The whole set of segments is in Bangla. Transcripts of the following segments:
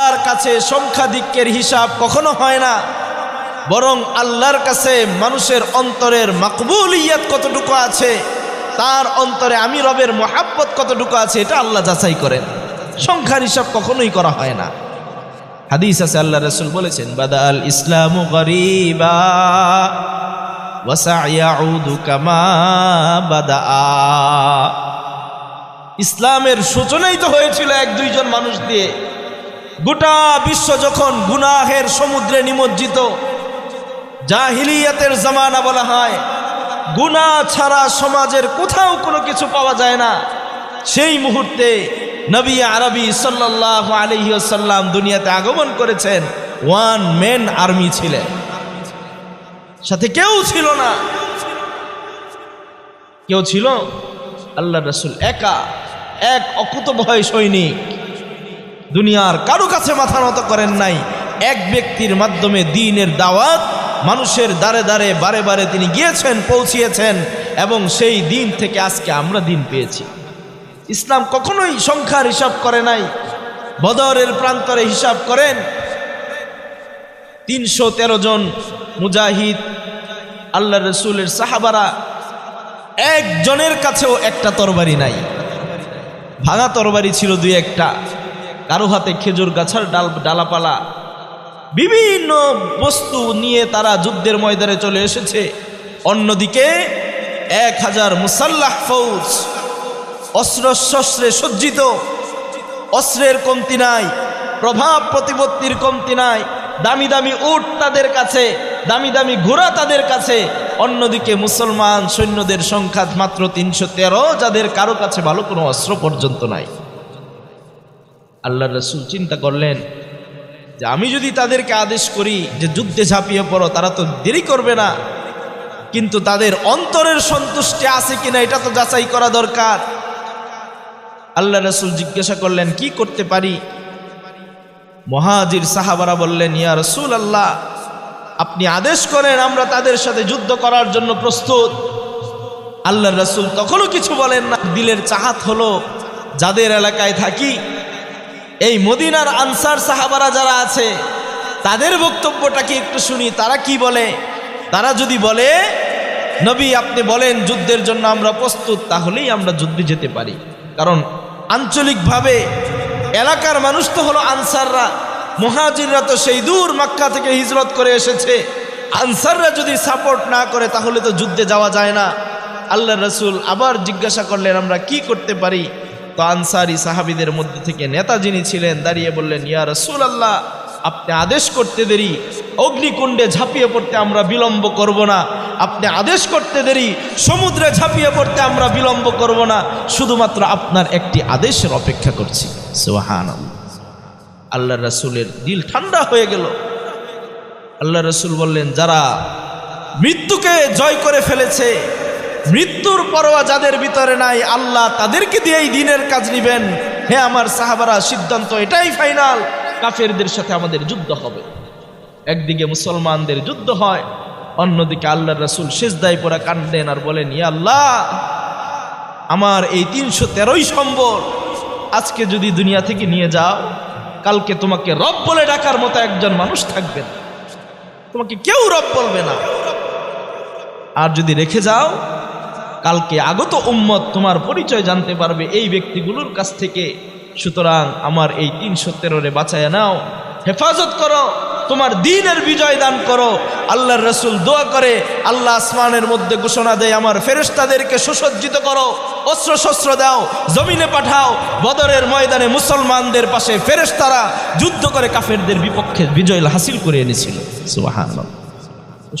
তার কাছে সংখ্যাধিক্যের হিসাব কখনো হয় না। বরং আল্লাহর কাছে মানুষের অন্তরের মাকবুলিয়াত কতটুকু আছে, তার অন্তরে আমি রবের মহাব্বত কতটুকু আছে, এটা আল্লাহ যাচাই করেন। সংখ্যার হিসাব কখনোই করা হয় না। হাদিস আছে আল্লাহ রসুল বলেছেন বাদা আল ইসলাম ইসলামের সূচনাই তো হয়েছিল এক দুইজন মানুষ দিয়ে। গোটা বিশ্ব যখন গুনাহের সমুদ্রে নিমজ্জিত, জাহিলিয়াতের জামানা বলা হয় গুনা ছাড়া সমাজের কোথাও কোনো কিছু পাওয়া যায় না। সেই মুহূর্তে নবী আরবি সাল্লাহ আলহিসাল্লাম দুনিয়াতে আগমন করেছেন, ওয়ান মেন আর্মি ছিলেন। সাথে কেউ ছিল না। কেউ ছিল? আল্লাহ রসুল একা, এক অকুত ভয় সৈনিক। দুনিয়ার কারও কাছে মাথা নত করেন নাই। এক ব্যক্তির মাধ্যমে দিনের দাওয়াত মানুষের দ্বারে দ্বারে, বারে বারে তিনি গিয়েছেন, পৌঁছিয়েছেন এবং সেই দিন থেকে আজকে আমরা দিন পেয়েছি। ইসলাম কখনোই সংখ্যার হিসাব করে নাই, বদরের প্রান্তরে হিসাব করেন। তিনশো তেরো জন মুজাহিদ আল্লাহ রসুলের সাহাবারা, একজনের কাছেও একটা তরবারি নাই। ভাঙা তরবারি ছিল দুই একটা। কারও হাতে খেজুর গাছার ডাল, ডালাপালা, বিভিন্ন বস্তু নিয়ে তারা যুদ্ধের ময়দানে চলে এসেছে। অন্যদিকে এক হাজার মুসাল্লাহ ফৌজ অস্ত্র শস্ত্রে সজ্জিত, অস্ত্রের কমতি নাই, প্রভাব প্রতিপত্তির কমতি নাই, দামি দামি উট তাদের কাছে, দামি দামি ঘোড়া তাদের কাছে। অন্যদিকে মুসলমান সৈন্যদের সংখ্যা মাত্র তিনশো তেরো, যাদের কারও কাছে ভালো কোনো অস্ত্র পর্যন্ত নাই। আল্লাহ রসুল চিন্তা করলেন যে আমি যদি তাদেরকে আদেশ করি যে যুদ্ধে ঝাঁপিয়ে পড়ো, তারা তো দেরি করবে না। কিন্তু তাদের অন্তরের সন্তুষ্টি আছে কিনা, এটা তো যাচাই করা দরকার। আল্লাহ রসুল জিজ্ঞাসা করলেন, কি করতে পারি? মহাজির সাহাবারা বললেন, ইয়া রসুল আল্লাহ আপনি আদেশ করেন আমরা তাদের সাথে যুদ্ধ করার জন্য প্রস্তুত। আল্লাহ রসুল তখনও কিছু বলেন না। দিলের চাহাত হলো, যাদের এলাকায় থাকি এই মদিনার আনসার সাহাবারা যারা আছে, তাদের বক্তব্যটাকে একটু শুনি, তারা কি বলে? তারা যদি বলে, নবী, আপনি বলেন যুদ্ধের জন্য আমরা প্রস্তুত, তাহলেই আমরা যুদ্ধে যেতে পারি। কারণ আঞ্চলিকভাবে এলাকার মানুষ তো হলো আনসাররা, মহাজিররা তো সেই দূর মাক্কা থেকে হিজরত করে এসেছে। আনসাররা যদি সাপোর্ট না করে, তাহলে তো যুদ্ধে যাওয়া যায় না। আল্লাহ রসুল আবার জিজ্ঞাসা করলেন, আমরা কি করতে পারি? তো আনসারি সাহাবিদের মধ্যে থেকে নেতা যিনি ছিলেন, দাঁড়িয়ে বললেন, ইয়া রসুল আল্লাহ আপনি আদেশ করতে দেরি। অগ্নিকুণ্ডে ঝাঁপিয়ে পড়তে আমরা বিলম্ব করব না। আপনি আদেশ করতে দেরি। সমুদ্রে ঝাঁপিয়ে পড়তে আমরা বিলম্ব করব না। শুধুমাত্র আপনার একটি আদেশের অপেক্ষা করছি। সোহান আল্লাহ রসুলের দিল ঠান্ডা হয়ে গেল। আল্লাহ রসুল বললেন, যারা মৃত্যুকে জয় করে ফেলেছে মৃত্যুর পরোয়া যাদের ভিতরে নাই, আল্লাহ তাদেরকে দিয়েই দিনের কাজ নিবেন। হে আমার সাহাবারা, সিদ্ধান্ত এটাই ফাইনাল। কাফেরদের সাথে আমাদের যুদ্ধ হবে। একদিকে মুসলমানদের যুদ্ধ হয়, অন্যদিকে আল্লাহ রসুল শেষদায় পড়া কান্দেন আর বলেন, ইয়া আল্লাহ, আমার এই তিনশো তেরোই সম্বর, আজকে যদি দুনিয়া থেকে নিয়ে যাও, কালকে তোমাকে রব বলে ডাকার মতো একজন মানুষ থাকবে না। তোমাকে কেউ রব বলবে না। আর যদি রেখে যাও কালকে আগত উম্মত তোমার পরিচয় জানতে পারবে এই ব্যক্তিগুলোর কাছ থেকে। সুতরাং আমার এই তিনশো তেরোরে বাঁচায় নাও, হেফাজত করো, তোমার দিনের বিজয় দান করো, আল্লাহর রসুল দোয়া করে, আল্লাহ আসমানের মধ্যে ঘোষণা দেয়, আমার ফেরেস্তাদেরকে সুসজ্জিত করো অস্ত্র শস্ত্র দাও, জমিনে পাঠাও, বদরের ময়দানে মুসলমানদের পাশে ফেরেস্তারা যুদ্ধ করে কাফেরদের বিপক্ষে বিজয় হাসিল করে এনেছিল।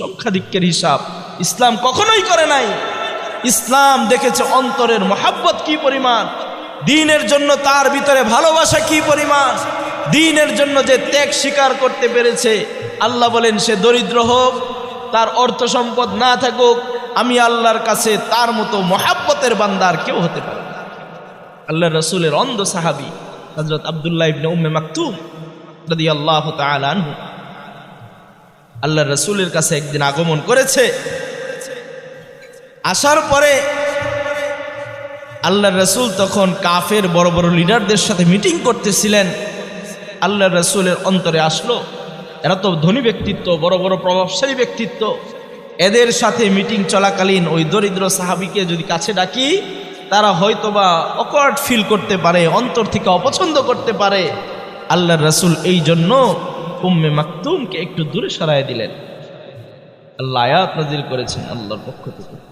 সংখ্যাধিক্যের হিসাব ইসলাম কখনোই করে নাই। ইসলাম দেখেছে অন্তরের মোহাব্বত কি পরিমাণ? দিনের জন্য তার ভিতরে ভালোবাসা কি পরিমাণ? দিনের জন্য যে ত্যাগ স্বীকার করতে পেরেছে, আল্লাহ বলেন, সে দরিদ্র হোক, তার অর্থ সম্পদ না থাকুক, আমি আল্লাহর কাছে তার মতো মহাব্বতের বান্দার কেউ হতে পারে আল্লাহ রসুলের অন্ধ সাহাবি হজরত আবদুল্লাহ উম্মে মাকতুম রাদি আল্লাহ আল্লাহ রসুলের কাছে একদিন আগমন করেছে। আসার পরে আল্লাহ রসুল তখন কাফের বড় বড় লিডারদের সাথে মিটিং করতেছিলেন। আল্লাহ রসুলের অন্তরে আসলো। এরা তো ধনী ব্যক্তিত্ব, বড় বড় প্রভাবশালী ব্যক্তিত্ব। এদের সাথে মিটিং চলাকালীন ওই দরিদ্র সাহাবিকে যদি কাছে ডাকি, তারা হয়তোবা অকওয়ার্ড ফিল করতে পারে, অন্তর থেকে অপছন্দ করতে পারে। আল্লাহ রসুল এই জন্য উম্মে মাকতুমকে একটু দূরে সরায় দিলেন। আল্লাহ আয়াত নাজিল করেছেন আল্লাহর পক্ষ থেকে।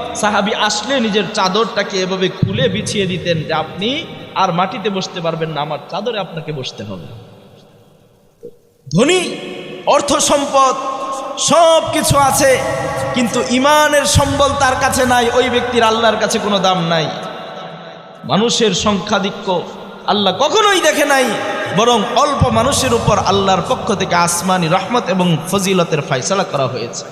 সাহাবি আসলে নিজের চাদরটাকে এভাবে খুলে বিছিয়ে দিতেন যে আপনি আর মাটিতে বসতে পারবেন না, আমার চাদরে আপনাকে বসতে হবে। ধনী, অর্থ সম্পদ, সব কিছু আছে, কিন্তু ইমানের সম্বল তার কাছে নাই, ওই ব্যক্তির আল্লাহর কাছে কোনো দাম নাই। মানুষের সংখ্যাধিক্য আল্লাহ কখনোই দেখে নাই, বরং অল্প মানুষের উপর আল্লাহর পক্ষ থেকে আসমানি রহমত এবং ফজিলতের ফাইসলা করা হয়েছে।